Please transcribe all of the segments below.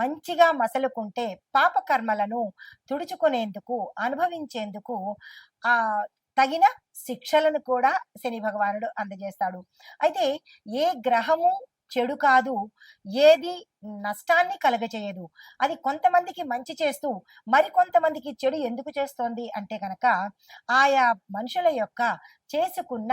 మంచిగా మసలుకుంటే పాప కర్మలను తుడుచుకునేందుకు అనుభవించేందుకు ఆ తగిన శిక్షలను కూడా శని భగవానుడు అందజేస్తాడు. అయితే ఏ గ్రహము చెడు కాదు ఏది నష్టాన్ని కలగచేయదు అది కొంతమందికి మంచి చేస్తూ మరి కొంతమందికి చెడు ఎందుకు చేస్తోంది అంటే కనుక ఆయా మనుషుల యొక్క చేసుకున్న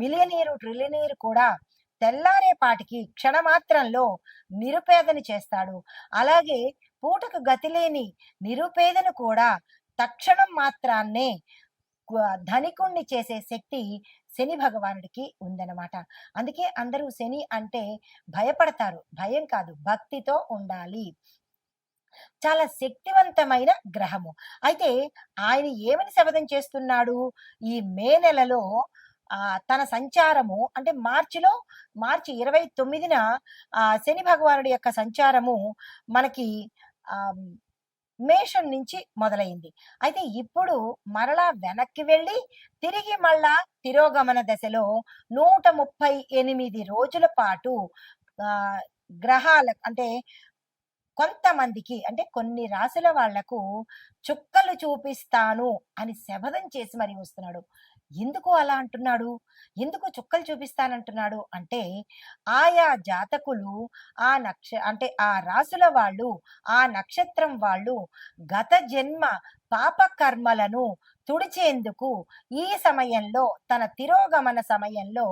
మిలియనీరు ట్రిలియనీరు కూడా తెల్లారేపాటికి క్షణమాత్రంలో నిరుపేదని చేస్తాడు. అలాగే పూటకు గతిలేని నిరుపేదను కూడా తక్షణం మాత్రాన్నే ధనికుణ్ణి చేసే శక్తి శని భగవానుడికి ఉందన్నమాట. అందుకే అందరూ శని అంటే భయపడతారు. భయం కాదు భక్తితో ఉండాలి. చాలా శక్తివంతమైన గ్రహము. అయితే ఆయన ఏమని శపథం చేస్తున్నాడు? ఈ మే నెలలో తన సంచారము అంటే మార్చిలో మార్చి ఇరవై తొమ్మిదిన ఆ శని భగవానుడి యొక్క సంచారము మనకి ఆ మేషం నుంచి మొదలైంది. అయితే ఇప్పుడు మరలా వెనక్కి వెళ్ళి తిరిగి మళ్ళా తిరోగమన దశలో నూట ముప్పై ఎనిమిది రోజుల పాటు గ్రహాల అంటే కొంతమందికి అంటే కొన్ని రాశుల వాళ్ళకు చుక్కలు చూపిస్తాను అని శపథం చేసి మరి వస్తున్నాడు. ఎందుకు అలా అంటున్నాడు? ఎందుకు చుక్కలు చూపిస్తానంటున్నాడు? అంటే ఆయా జాతకులు ఆ నక్ష అంటే ఆ రాసుల వాళ్ళు ఆ నక్షత్రం వాళ్ళు గత జన్మ పాప కర్మలను తుడిచేందుకు ఈ సమయంలో తన తిరోగమన సమయంలో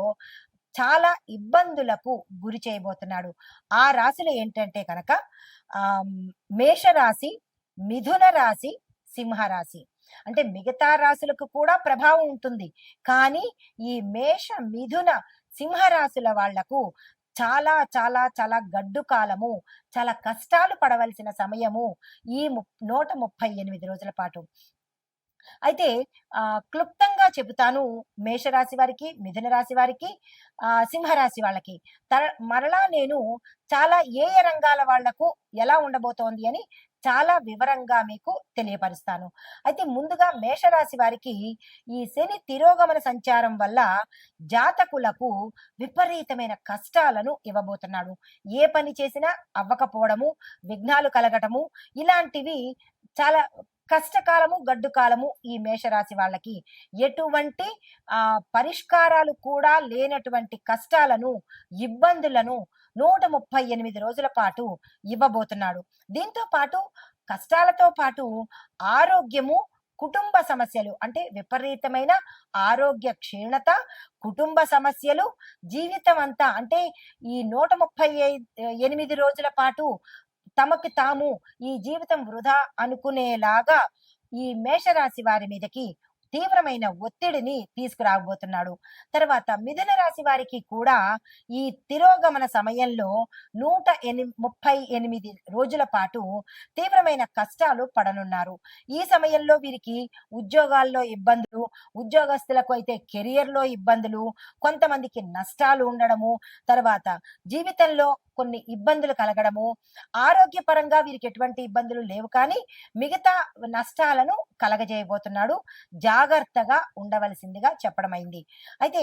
చాలా ఇబ్బందులకు గురి చేయబోతున్నాడు. ఆ రాశులు ఏంటంటే కనుక ఆ మేషరాశి మిథున రాశి సింహరాశి. అంటే మిగతా రాశులకు కూడా ప్రభావం ఉంటుంది. కానీ ఈ మేష మిథున సింహరాశుల వాళ్ళకు చాలా చాలా చాలా గడ్డు కాలము చాలా కష్టాలు పడవలసిన సమయము ఈ నూట ముప్పై ఎనిమిది రోజుల పాటు. అయితే ఆ క్లుప్తంగా చెబుతాను మేషరాశి వారికి మిథున రాశి వారికి ఆ సింహరాశి వాళ్ళకి. తర- మరలా నేను చాలా ఏ ఏ రంగాల వాళ్ళకు ఎలా ఉండబోతోంది అని చాలా వివరంగా మీకు తెలియపరుస్తాను. అయితే ముందుగా మేషరాశి వారికి ఈ శని తిరోగమన సంచారం వల్ల జాతకులకు విపరీతమైన కష్టాలను ఇవ్వబోతున్నాడు. ఏ పని చేసినా అవ్వకపోవడము విఘ్నాలు కలగటము ఇలాంటివి చాలా కష్టకాలము గడ్డు కాలము ఈ మేషరాశి వాళ్ళకి. ఎటువంటి ఆ పరిష్కారాలు కూడా లేనటువంటి కష్టాలను ఇబ్బందులను నూట ముప్పై ఎనిమిది రోజుల పాటు ఇవ్వబోతున్నాడు. దీంతో పాటు కష్టాలతో పాటు ఆరోగ్యము కుటుంబ సమస్యలు అంటే విపరీతమైన ఆరోగ్య క్షీణత కుటుంబ సమస్యలు జీవితం అంతా అంటే ఈ నూట ముప్పై ఎనిమిది రోజుల పాటు తమకు తాము ఈ జీవితం వృధా అనుకునేలాగా ఈ మేషరాశి వారి మీదకి తీవ్రమైన ఒత్తిడిని తీసుకురాబోతున్నాడు. తర్వాత మిథున రాశి వారికి కూడా ఈ తిరోగమన సమయంలో నూట ఎని ముప్పై ఎనిమిది రోజుల పాటు తీవ్రమైన కష్టాలు పడనున్నారు. ఈ సమయంలో వీరికి ఉద్యోగాల్లో ఇబ్బందులు ఉద్యోగస్తులకు అయితే కెరియర్లో ఇబ్బందులు కొంతమందికి నష్టాలు ఉండడము తర్వాత జీవితంలో కొన్ని ఇబ్బందులు కలగడము ఆరోగ్యపరంగా వీరికి ఎటువంటి ఇబ్బందులు లేవు. కానీ మిగతా నష్టాలను కలగజేయబోతున్నాడు. జాగ్రత్తగా ఉండవలసిందిగా చెప్పడమైంది. అయితే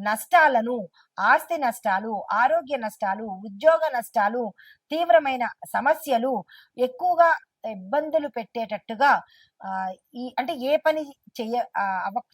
నష్టాలను ఆస్తి నష్టాలు ఆరోగ్య నష్టాలు ఉద్యోగ నష్టాలు తీవ్రమైన సమస్యలు ఎక్కువగా ఇబ్బందులు పెట్టేటట్టుగా ఈ అంటే ఏ పని చేయ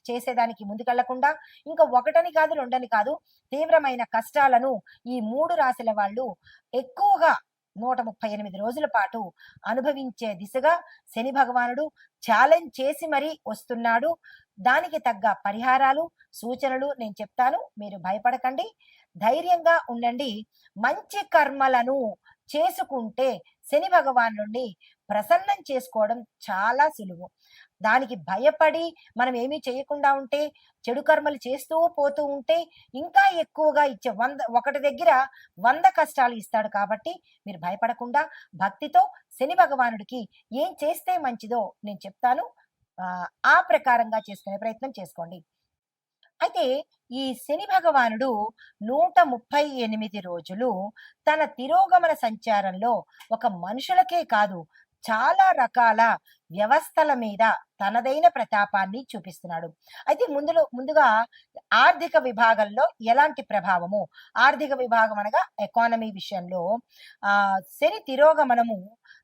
చేసేదానికి ముందుకెళ్ళకుండా ఇంకా ఒకటని కాదు రెండని కాదు తీవ్రమైన కష్టాలను ఈ మూడు రాశుల వాళ్ళు ఎక్కువగా నూట ముప్పై ఎనిమిది రోజుల పాటు అనుభవించే దిశగా శని భగవానుడు ఛాలెంజ్ చేసి మరీ వస్తున్నాడు. దానికి తగ్గ పరిహారాలు సూచనలు నేను చెప్తాను. మీరు భయపడకండి. ధైర్యంగా ఉండండి. మంచి కర్మలను చేసుకుంటే శని భగవాన్ నుండి ప్రసన్నం చేసుకోవడం చాలా సులువు. దానికి భయపడి మనం ఏమీ చేయకుండా ఉంటే చెడు కర్మలు చేస్తూ పోతూ ఉంటే ఇంకా ఎక్కువగా ఇచ్చే వంద ఒకటి దగ్గర వంద కష్టాలు ఇస్తాడు కాబట్టి మీరు భయపడకుండా భక్తితో శని భగవానుడికి ఏం చేస్తే మంచిదో నేను చెప్తాను. ఆ, ప్రకారంగా చేసుకునే ప్రయత్నం చేసుకోండి. అయితే ఈ శని భగవానుడు నూట ముప్పై ఎనిమిది రోజులు తన తిరోగమన సంచారంలో ఒక మనుషులకే కాదు చాలా రకాల వ్యవస్థల మీద తనదైన ప్రతాపాన్ని చూపిస్తున్నాడు. అయితే ముందులో ముందుగా ఆర్థిక విభాగంలో ఎలాంటి ప్రభావము? ఆర్థిక విభాగం అనగా ఎకానమీ విషయంలో ఆ శని తిరోగమనము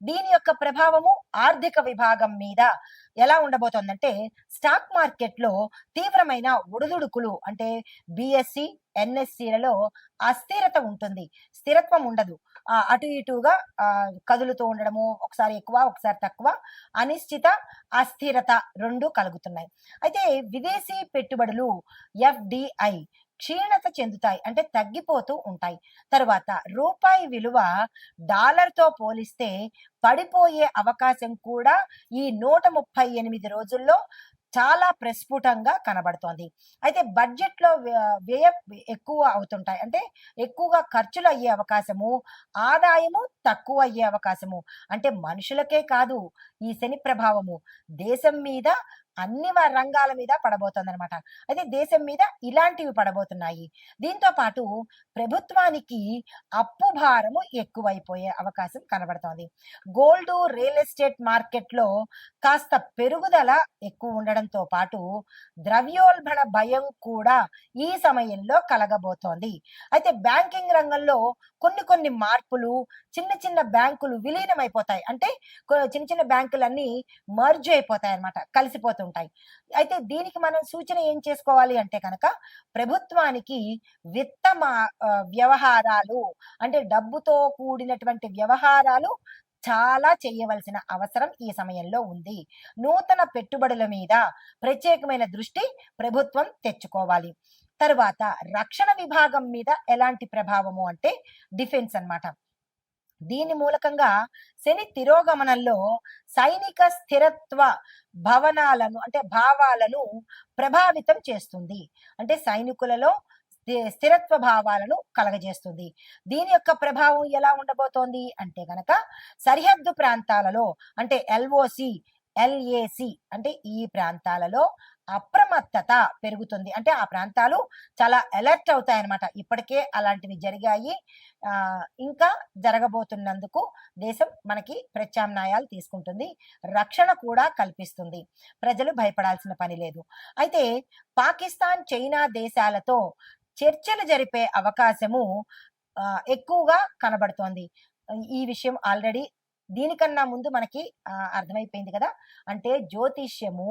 దీని యొక్క ప్రభావము ఆర్థిక విభాగం మీద ఎలా ఉండబోతోందంటే స్టాక్ మార్కెట్లో తీవ్రమైన ఒడిదుడుకులు అంటే బిఎస్సి ఎన్ఎస్సిలలో అస్థిరత ఉంటుంది. స్థిరత్వం ఉండదు. అటు ఇటుగా కదులుతూ ఉండడము ఒకసారి ఎక్కువ ఒకసారి తక్కువ అనిశ్చిత అస్థిరత రెండు కలుగుతున్నాయి. అయితే విదేశీ పెట్టుబడులు ఎఫ్డిఐ క్షీణత చెందుతాయి అంటే తగ్గిపోతూ ఉంటాయి. తర్వాత రూపాయి విలువ డాలర్తో పోలిస్తే పడిపోయే అవకాశం కూడా ఈ నూట ముప్పై ఎనిమిది రోజుల్లో చాలా ప్రస్ఫుటంగా కనబడుతోంది. అయితే బడ్జెట్లో వ్యయ ఎక్కువ అవుతుంటాయి. అంటే ఎక్కువగా ఖర్చులు అయ్యే అవకాశము ఆదాయము తక్కువ అయ్యే అవకాశము. అంటే మనుషులకే కాదు ఈ శని ప్రభావము. దేశం మీద అన్ని రంగాల మీద పడబోతుంది అనమాట అయితే దేశం మీద ఇలాంటివి పడబోతున్నాయి. దీంతో పాటు ప్రభుత్వానికి అప్పు భారము ఎక్కువైపోయే అవకాశం కనబడుతోంది. గోల్డ్ రియల్ ఎస్టేట్ మార్కెట్లో కాస్త పెరుగుదల ఎక్కువ ఉండడంతో పాటు ద్రవ్యోల్బణ భయం కూడా ఈ సమయంలో కలగబోతోంది. అయితే బ్యాంకింగ్ రంగంలో కొన్ని కొన్ని మార్పులు చిన్న చిన్న బ్యాంకులు విలీనమైపోతాయి. అంటే చిన్న చిన్న బ్యాంకులన్నీ మర్జ్ అయిపోతాయి అన్నమాట కలిసిపోతుంటాయి. అయితే దీనికి మనం సూచన ఏం చేసుకోవాలి అంటే కనుక ప్రభుత్వానికి విత్త వ్యవహారాలు అంటే డబ్బుతో కూడినటువంటి వ్యవహారాలు చాలా చేయవలసిన అవసరం ఈ సమయంలో ఉంది. నూతన పెట్టుబడుల మీద ప్రత్యేకమైన దృష్టి ప్రభుత్వం తెచ్చుకోవాలి. తరువాత రక్షణ విభాగం మీద ఎలాంటి ప్రభావము అంటే డిఫెన్స్ అన్నమాట. దీని మూలకంగా శని తిరోగమనంలో సైనిక స్థిరత్వ భవనాలను అంటే భావాలను ప్రభావితం చేస్తుంది. అంటే సైనికులలో స్థి- స్థిరత్వ భావాలను కలగజేస్తుంది. దీని యొక్క ప్రభావం ఎలా ఉండబోతోంది అంటే గనక సరిహద్దు ప్రాంతాలలో అంటే ఎల్ఓసి ఎల్ఏసి అంటే ఈ ప్రాంతాలలో అప్రమత్తత పెరుగుతుంది. అంటే ఆ ప్రాంతాలు చాలా అలర్ట్ అవుతాయి అన్నమాట ఇప్పటికే అలాంటివి జరిగాయి. ఇంకా జరగబోతున్నందుకు దేశం మనకి ప్రత్యామ్నాయాలు తీసుకుంటుంది. రక్షణ కూడా కల్పిస్తుంది. ప్రజలు భయపడాల్సిన పని లేదు. అయితే పాకిస్తాన్ చైనా దేశాలతో చర్చలు జరిపే అవకాశము ఎక్కువగా కనబడుతోంది. ఈ విషయం ఆల్రెడీ దీనికన్నా ముందు మనకి అర్థమైపోయింది కదా. అంటే జ్యోతిష్యము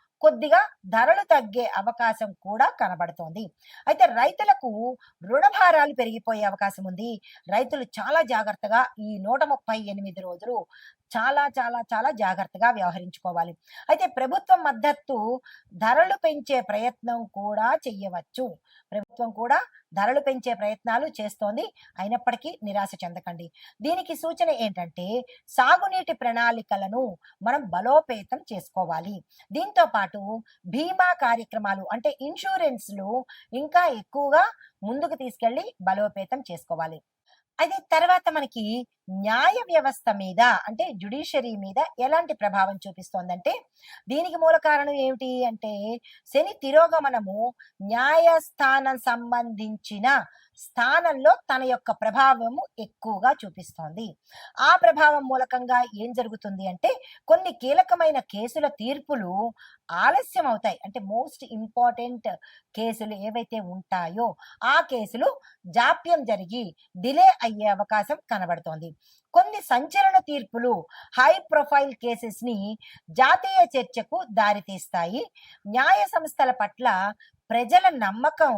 కొద్దిగా ధరలు తగ్గే అవకాశం కూడా కనబడుతోంది. అయితే రైతులకు రుణభారాలు పెరిగిపోయే అవకాశం ఉంది. రైతులు చాలా జాగ్రత్తగా ఈ నూట ముప్పై ఎనిమిది రోజులు చాలా చాలా చాలా జాగ్రత్తగా వ్యవహరించుకోవాలి. అయితే ప్రభుత్వం మద్దతు ధరలు పెంచే ప్రయత్నం కూడా చెయ్యవచ్చు. ప్రభుత్వం కూడా ధరలు పెంచే ప్రయత్నాలు చేస్తోంది. అయినప్పటికీ నిరాశ చెందకండి. దీనికి సూచన ఏంటంటే సాగునీటి ప్రణాళికలను మనం బలోపేతం చేసుకోవాలి. దీంతో పాటు బీమా కార్యక్రమాలు అంటే ఇన్సూరెన్స్లు ఇంకా ఎక్కువగా ముందుకు తీసుకెళ్ళి బలోపేతం చేసుకోవాలి. అయితే తర్వాత మనకి న్యాయ వ్యవస్థ మీద అంటే జుడిషియరీ మీద ఎలాంటి ప్రభావం చూపిస్తోందంటే దీనికి మూల కారణం ఏమిటి అంటే శని తిరోగమనము న్యాయస్థానం సంబంధించిన స్థానంలో తన యొక్క ప్రభావము ఎక్కువగా చూపిస్తోంది. ఆ ప్రభావం మూలకంగా ఏం జరుగుతుంది అంటే కొన్ని కీలకమైన కేసుల తీర్పులు ఆలస్యం అవుతాయి. అంటే మోస్ట్ ఇంపార్టెంట్ కేసులు ఏవైతే ఉంటాయో ఆ కేసులు జాప్యం జరిగి డిలే అయ్యే అవకాశం కనబడుతోంది. కొన్ని సంచలన తీర్పులు హై ప్రొఫైల్ కేసెస్ని జాతీయ చర్చకు దారితీస్తాయి. న్యాయ సంస్థల పట్ల ప్రజల నమ్మకం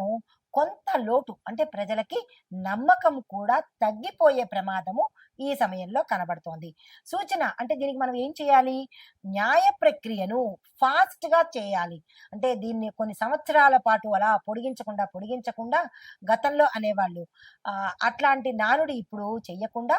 కొంత లోటు అంటే ప్రజలకి నమ్మకం కూడా తగ్గిపోయే ప్రమాదము ఈ సమయంలో కనబడుతోంది. సూచన అంటే దీనికి మనం ఏం చేయాలి? న్యాయ ప్రక్రియను ఫాస్ట్గా చేయాలి. అంటే దీన్ని కొన్ని సంవత్సరాల పాటు అలా పొడిగించకుండా పొడిగించకుండా గతంలో అనేవాళ్ళు అట్లాంటి నానుడి ఇప్పుడు చెయ్యకుండా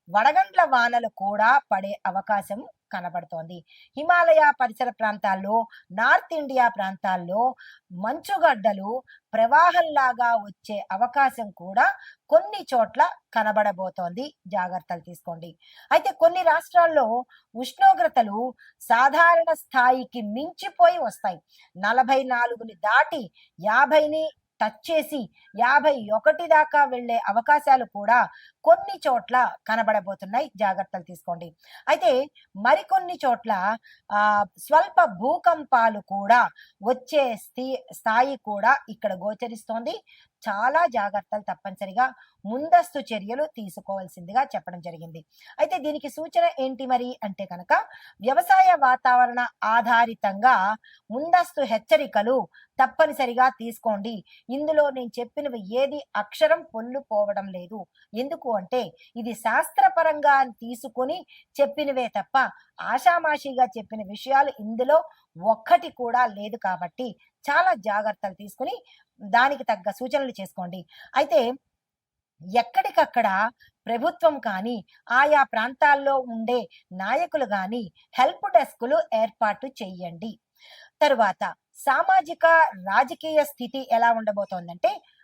వడగండ్ల వానలు కూడా పడే అవకాశం కనబడుతోంది. హిమాలయ పరిసర ప్రాంతాల్లో నార్త్ ఇండియా ప్రాంతాల్లో మంచుగడ్డలు ప్రవాహంలాగా వచ్చే అవకాశం కూడా కొన్ని చోట్ల కనబడబోతోంది. జాగ్రత్తలు తీసుకోండి. అయితే కొన్ని రాష్ట్రాల్లో ఉష్ణోగ్రతలు సాధారణ స్థాయికి మించిపోయి వస్తాయి. నలభై నాలుగుని దాటి యాభైని టచ్ చేసి యాభై ఒకటి దాకా వెళ్ళే అవకాశాలు కూడా కొన్ని చోట్ల కనబడబోతున్నాయి. జాగ్రత్తలు తీసుకోండి. అయితే మరికొన్ని చోట్ల ఆ స్వల్ప భూకంపాలు కూడా వచ్చే స్థి స్థాయి కూడా ఇక్కడ గోచరిస్తోంది. చాలా జాగ్రత్తలు తప్పనిసరిగా ముందస్తు చర్యలు తీసుకోవాల్సిందిగా చెప్పడం జరిగింది. అయితే దీనికి సూచన ఏంటి మరి అంటే కనుక వ్యవసాయ వాతావరణ ఆధారితంగా ముందస్తు హెచ్చరికలు తప్పనిసరిగా తీసుకోండి. ఇందులో నేను చెప్పినవి ఏది అక్షరం పొల్లు పోవడం లేదు. ఎందుకు అంటే ఇది శాస్త్రపరంగా తీసుకొని చెప్పినవే తప్ప ఆషామాషిగా చెప్పిన విషయాలు ఇందులో ఒక్కటి కూడా లేదు కాబట్టి చాలా జాగ్రత్తలు తీసుకుని దానికి తగ్గ సూచనలు చేసుకోండి. అయితే ఎక్కడికక్కడ ప్రభుత్వం కానీ ఆయా ప్రాంతాల్లో ఉండే నాయకులు కానీ హెల్ప్ డెస్కులు ఏర్పాటు చేయండి. తరువాత సామాజిక రాజకీయ స్థితి ఎలా ఉండబోతోందంటే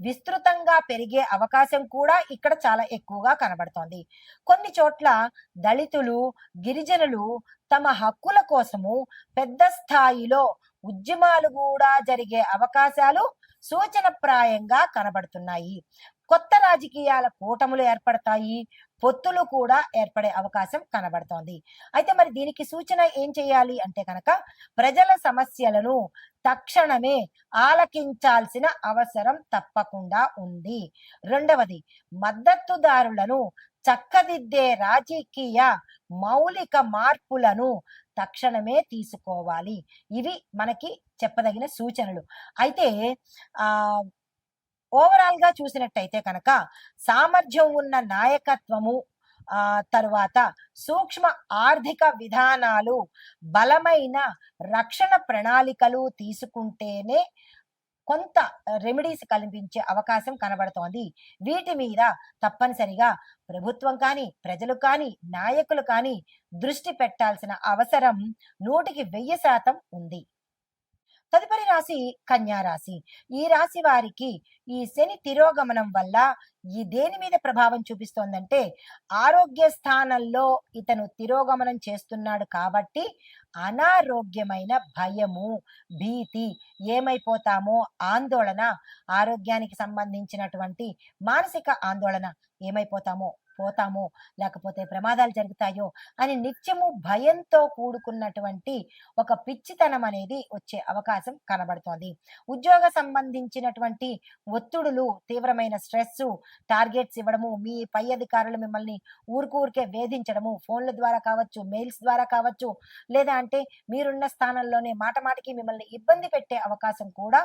విస్తృతంగా పెరిగే అవకాశం కూడా ఇక్కడ చాలా ఎక్కువగా కనబడుతోంది. కొన్ని చోట్ల దళితులు గిరిజనులు తమ హక్కుల కోసము పెద్ద స్థాయిలో ఉద్యమాలు కూడా జరిగే అవకాశాలు సూచనప్రాయంగా కనబడుతున్నాయి. కొత్త రాజకీయాల కూటములు ఏర్పడతాయి పొత్తులు కూడా ఏర్పడే అవకాశం కనబడుతోంది. అయితే మరి దీనికి సూచన ఏం చేయాలి అంటే కనుక ప్రజల సమస్యలను తక్షణమే ఆలకించాల్సిన అవసరం తప్పకుండా ఉంది. రెండవది మద్దతుదారులను చక్కదిద్దే రాజకీయ మౌలిక మార్పులను తక్షణమే తీసుకోవాలి. ఇవి మనకి చెప్పదగిన సూచనలు. అయితే ఆ ఓవరాల్గా చూసినట్టయితే కనుక సామర్థ్యం ఉన్న నాయకత్వము ఆ తరువాత సూక్ష్మ ఆర్థిక విధానాలు బలమైన రక్షణ ప్రణాళికలు తీసుకుంటేనే కొంత రెమెడీస్ కల్పించే అవకాశం కనబడుతోంది. వీటి మీద తప్పనిసరిగా ప్రభుత్వం కానీ ప్రజలు కానీ నాయకులు కానీ దృష్టి పెట్టాల్సిన అవసరం నూటికి వెయ్యి శాతం ఉంది. తదుపరి రాశి కన్యా రాశి. ఈ రాశి వారికి ఈ శని తిరోగమనం వల్ల ఈ దేని మీద ప్రభావం చూపిస్తోందంటే ఆరోగ్య స్థానంలో ఇతను తిరోగమనం చేస్తున్నాడు కాబట్టి అనారోగ్యమైన భయము భీతి ఏమైపోతామో ఆందోళన ఆరోగ్యానికి సంబంధించినటువంటి మానసిక ఆందోళన ఏమైపోతామో పోతామో లేకపోతే ప్రమాదాలు జరుగుతాయో అని నిత్యము భయంతో కూడుకున్నటువంటి ఒక పిచ్చితనం అనేది వచ్చే అవకాశం కనబడుతోంది. ఉద్యోగ సంబంధించినటువంటి ఒత్తిడులు తీవ్రమైన స్ట్రెస్ టార్గెట్స్ ఇవ్వడము మీ పై అధికారులు మిమ్మల్ని ఊరికూరికే వేధించడము ఫోన్ల ద్వారా కావచ్చు మెయిల్స్ ద్వారా కావచ్చు లేదా అంటే మీరున్న స్థానంలోనే మాట మాటికి మిమ్మల్ని ఇబ్బంది పెట్టే అవకాశం కూడా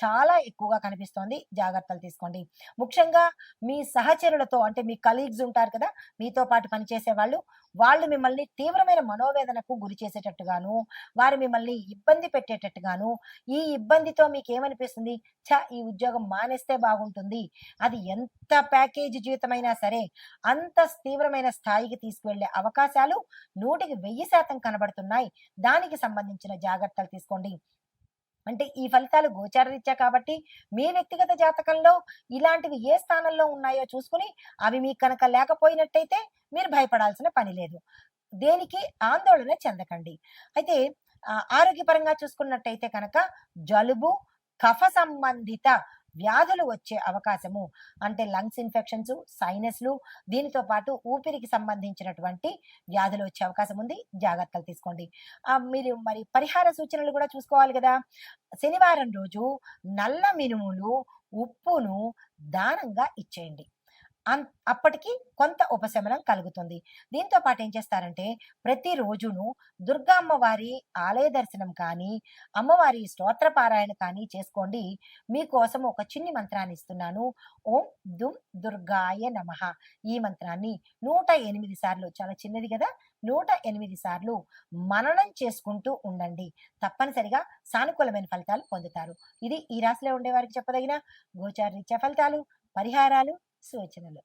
చాలా ఎక్కువగా కనిపిస్తోంది. జాగ్రత్తలు తీసుకోండి. ముఖ్యంగా మీ సహచరులతో అంటే మీ కలీగ్స్ ఉంటారు కదా మీతో పాటు పనిచేసే వాళ్ళు వాళ్ళు మిమ్మల్ని తీవ్రమైన మనోవేదనకు గురి చేసేటట్టుగాను వారు మిమ్మల్ని ఇబ్బంది పెట్టేటట్టుగాను ఈ ఇబ్బందితో మీకు ఏమనిపిస్తుంది చ ఈ ఉద్యోగం మానేస్తే బాగుంటుంది. అది ఎంత ప్యాకేజ్ జీవితమైనా సరే అంత తీవ్రమైన స్థాయికి తీసుకువెళ్ళే అవకాశాలు నూటికి వెయ్యి శాతం కనబడుతున్నాయి. దానికి సంబంధించిన జాగ్రత్తలు తీసుకోండి. అంటే ఈ ఫలితాలు గోచారరీత్యా కాబట్టి మీ వ్యక్తిగత జాతకంలో ఇలాంటివి ఏ స్థానంలో ఉన్నాయో చూసుకుని అవి మీకు కనుక లేకపోయినట్టయితే మీరు భయపడాల్సిన పని లేదు. దేనికి? ఆందోళన చెందకండి. అయితే ఆరోగ్యపరంగా చూసుకున్నట్టయితే కనుక జలుబు కఫ సంబంధిత వ్యాధులు వచ్చే అవకాశము అంటే లంగ్స్ ఇన్ఫెక్షన్స్ సైనస్లు దీనితో పాటు ఊపిరికి సంబంధించినటువంటి వ్యాధులు వచ్చే అవకాశం ఉంది. జాగ్రత్తలు తీసుకోండి. మీరు మరి పరిహార సూచనలు కూడా చూసుకోవాలి కదా. శనివారం రోజు నల్ల మినుములు ఉప్పును దానంగా ఇచ్చేయండి. అప్పటికి కొంత ఉపశమనం కలుగుతుంది. దీంతో పాటు ఏం చేస్తారంటే ప్రతిరోజును దుర్గా అమ్మవారి ఆలయ దర్శనం కానీ అమ్మవారి స్తోత్ర పారాయణ కానీ చేసుకోండి. మీకోసం ఒక చిన్ని మంత్రాన్ని ఇస్తున్నాను. ఓం దుమ్ దుర్గాయ నమః. ఈ మంత్రాన్ని నూట ఎనిమిది సార్లు చాలా చిన్నది కదా నూట ఎనిమిది సార్లు మననం చేసుకుంటూ ఉండండి. తప్పనిసరిగా సానుకూలమైన ఫలితాలు పొందుతారు. ఇది ఈ రాశిలో ఉండేవారికి చెప్పదగిన గోచార రీత్యా ఫలితాలు పరిహారాలు సూచనలు